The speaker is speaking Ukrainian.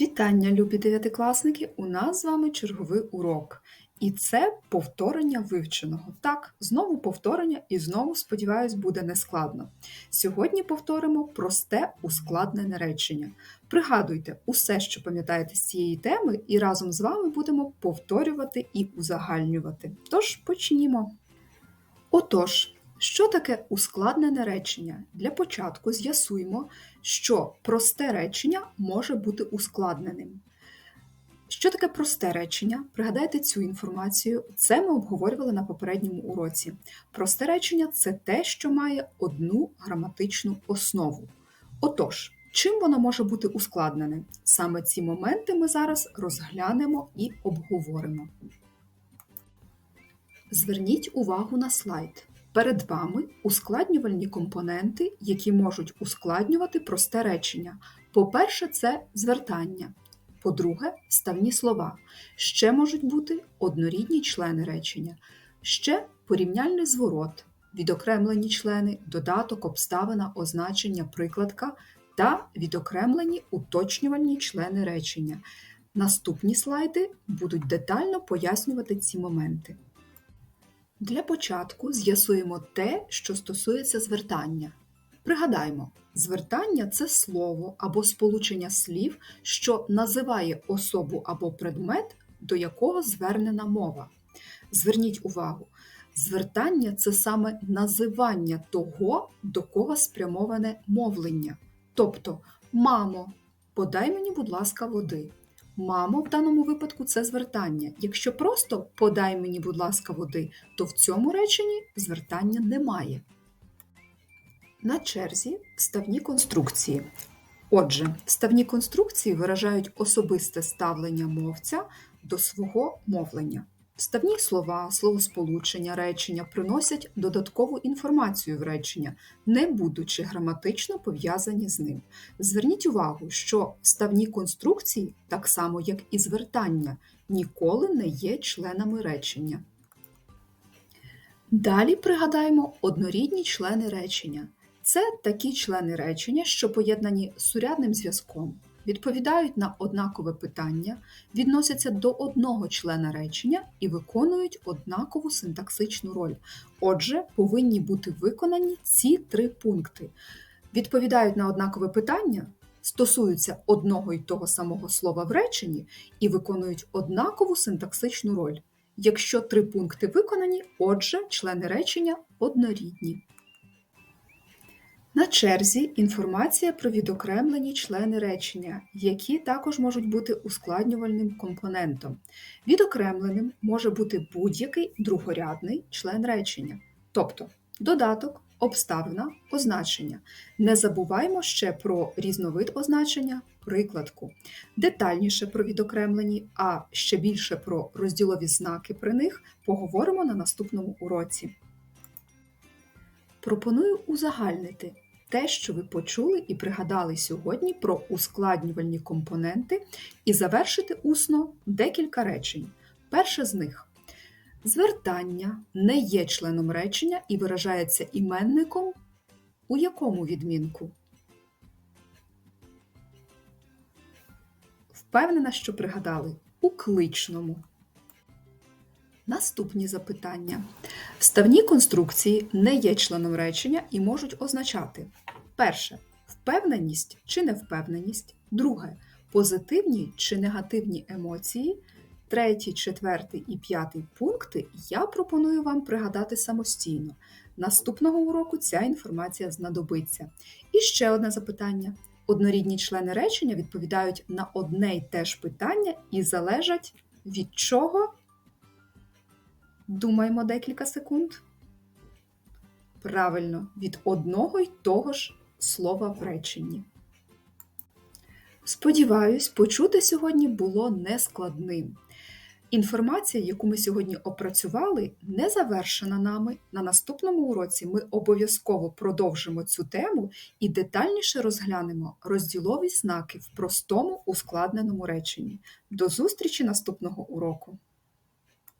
Вітання, любі дев'ятикласники! У нас з вами черговий урок. І це повторення вивченого. Так, знову повторення, і знову, сподіваюсь, буде нескладно. Сьогодні повторимо просте ускладнене речення. Пригадуйте усе, що пам'ятаєте з цієї теми, і разом з вами будемо повторювати і узагальнювати. Тож почнімо. Отож, що таке ускладнене речення? Для початку з'ясуємо, що просте речення може бути ускладненим. Що таке просте речення? Пригадайте цю інформацію. Це ми обговорювали на попередньому уроці. Просте речення це те, що має одну граматичну основу. Отож, чим воно може бути ускладнене? Саме ці моменти ми зараз розглянемо і обговоримо. Зверніть увагу на слайд. Перед вами ускладнювальні компоненти, які можуть ускладнювати просте речення. По-перше, це звертання. По-друге, ставні слова. Ще можуть бути однорідні члени речення. Ще порівняльний зворот, відокремлені члени, додаток, обставина, означення, прикладка та відокремлені уточнювальні члени речення. Наступні слайди будуть детально пояснювати ці моменти. Для початку з'ясуємо те, що стосується звертання. Пригадаймо, звертання це слово або сполучення слів, що називає особу або предмет, до якого звернена мова. Зверніть увагу, звертання це саме називання того, до кого спрямоване мовлення. Тобто, мамо, подай мені, будь ласка, води. Мамо, в даному випадку це звертання. Якщо просто подай мені, будь ласка, води, то в цьому реченні звертання немає. На черзі вставні конструкції. Отже, вставні конструкції виражають особисте ставлення мовця до свого мовлення. Вставні слова, словосполучення, речення приносять додаткову інформацію в речення, не будучи граматично пов'язані з ним. Зверніть увагу, що вставні конструкції, так само як і звертання, ніколи не є членами речення. Далі пригадаємо однорідні члени речення. Це такі члени речення, що поєднані сурядним зв'язком, відповідають на однакове питання, відносяться до одного члена речення і виконують однакову синтаксичну роль. Отже, повинні бути виконані ці три пункти. Відповідають на однакове питання, стосуються одного й того самого слова в реченні і виконують однакову синтаксичну роль. Якщо три пункти виконані, отже, члени речення однорідні. На черзі інформація про відокремлені члени речення, які також можуть бути ускладнювальним компонентом. Відокремленим може бути будь-який другорядний член речення, тобто додаток, обставина, означення. Не забуваємо ще про різновид означення, прикладку. Детальніше про відокремлені, а ще більше про розділові знаки при них поговоримо на наступному уроці. Пропоную узагальнити те, що ви почули і пригадали сьогодні про ускладнювальні компоненти, і завершити усно декілька речень. Перше з них звертання не є членом речення і виражається іменником у якому відмінку? Впевнена, що пригадали у кличному. Наступні запитання. Вставні конструкції не є членом речення і можуть означати перше впевненість чи невпевненість, друге позитивні чи негативні емоції. Третій, четвертий і п'ятий пункти я пропоную вам пригадати самостійно. Наступного уроку ця інформація знадобиться. І ще одне запитання. Однорідні члени речення відповідають на одне й те ж питання і залежать від чого Думаємо декілька секунд. Правильно, від одного й того ж слова в реченні. Сподіваюсь, почути сьогодні було нескладним. Інформація, яку ми сьогодні опрацювали, не завершена нами. На наступному уроці ми обов'язково продовжимо цю тему і детальніше розглянемо розділові знаки в простому ускладненому реченні. До зустрічі наступного уроку!